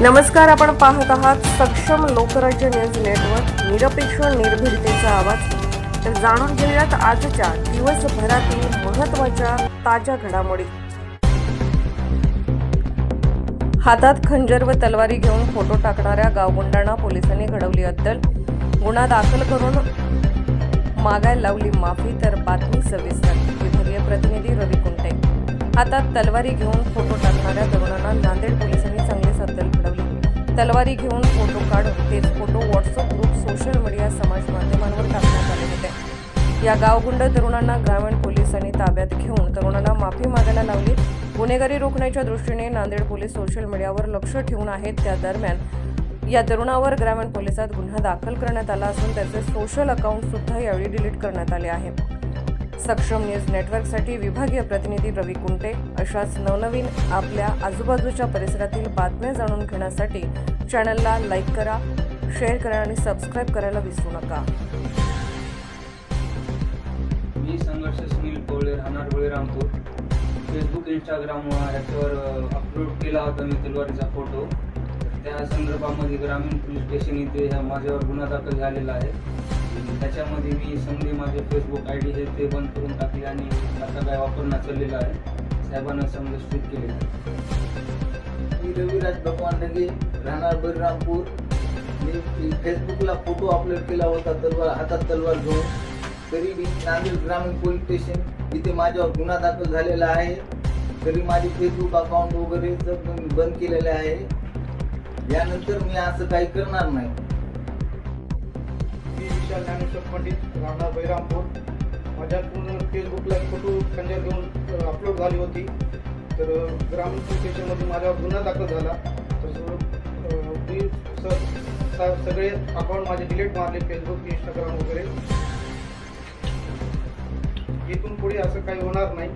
नमस्कार आपण पाहत आहात सक्षम लोकराज्य न्यूज नेटवर्क निरपेक्ष निर्भीडतेचा आवाज. तर जाणून घेऊयात आजच्या दिवसभरातील महत्त्वाच्या ताज्या घडामोडी. हातात खंजर व तलवारी घेऊन फोटो टाकणाऱ्या गावगुंडांना पोलिसांनी घडवली अद्दल. गुन्हा दाखल करून मागायला लावली माफी तर बातमी सविस्तर. विभागीय प्रतिनिधी रवी कुंटे. हातात तलवारी घेऊन फोटो टाकणाऱ्या तरुणांना नांदेड पोलिसांनी तलवारी घेऊन फोटो काढून तेच photo WhatsApp group social media समाज माध्यमांवर टाकण्यात आले होते. या गावगुंड तरुणांना ग्रामीण पोलिसांनी ताब्यात घेऊन तरुणांना माफी मागायला लावली. गुन्हेगारी रोखण्याच्या दृष्टीने नांदेड पोलीस सोशल मीडियावर लक्ष ठेवून आहेत. त्या दरम्यान या तरुणावर ग्रामीण पोलिसात गुन्हा दाखल करण्यात आला असून त्याचे सोशल अकाउंट सुद्धा यावेळी डिलीट करण्यात आले आहे. सक्षम न्यूज नेटवर्कसाठी विभागीय प्रतिनिधी रवी कुंटे अशाच नवनवीन आपल्या आजूबाजूच्या परिसरातील बातम्या जाणून घेण्यासाठी चॅनलला लाईक करा शेअर करा आणि सबस्क्राईब करायला विसरू नका. मी संघर्ष सुनील कोवळे राहणार बळीरामपूर. फेसबुक इंस्टाग्राम याच्यावर अपलोड केला होता मी तलवारीचा फोटो त्या संदर्भामध्ये ग्रामीण पोलीस स्टेशन इथे ह्या माझ्यावर गुन्हा दाखल झालेला आहे. त्याच्यामध्ये मी समजे माझे फेसबुक आय डी हे ते बंद करून टाकले आणि आता काय वापरणं चाललेलं आहे साहेबांना समजा स्ट्रिक केलेलं आहे. मी रविराज भगवान नगे राहणार बलरामपूर. मी फेसबुकला फोटो अपलोड केला होता तलवार हातात तलवार घेऊन. तरी मी नांदेड ग्रामीण पोलीस स्टेशन इथे माझ्यावर गुन्हा दाखल झालेला आहे. तरी माझे फेसबुक अकाउंट वगैरे सब बंद केलेले आहे. यानंतर मी असं काही करणार नाही. मी विशाल ज्ञानेश्वर पंडित राहणार बहिरामपूर माझ्या पूर्ण फेसबुकला फोटो खंजर घेऊन अपलोड झाली होती. तर ग्राम ग्रामीण माझा गुन्हा दाखल झाला. तर मी सगळे अकाउंट माझे डिलीट मारले फेसबुक इंस्टाग्राम वगैरे. इथून पुढे असं काही होणार नाही.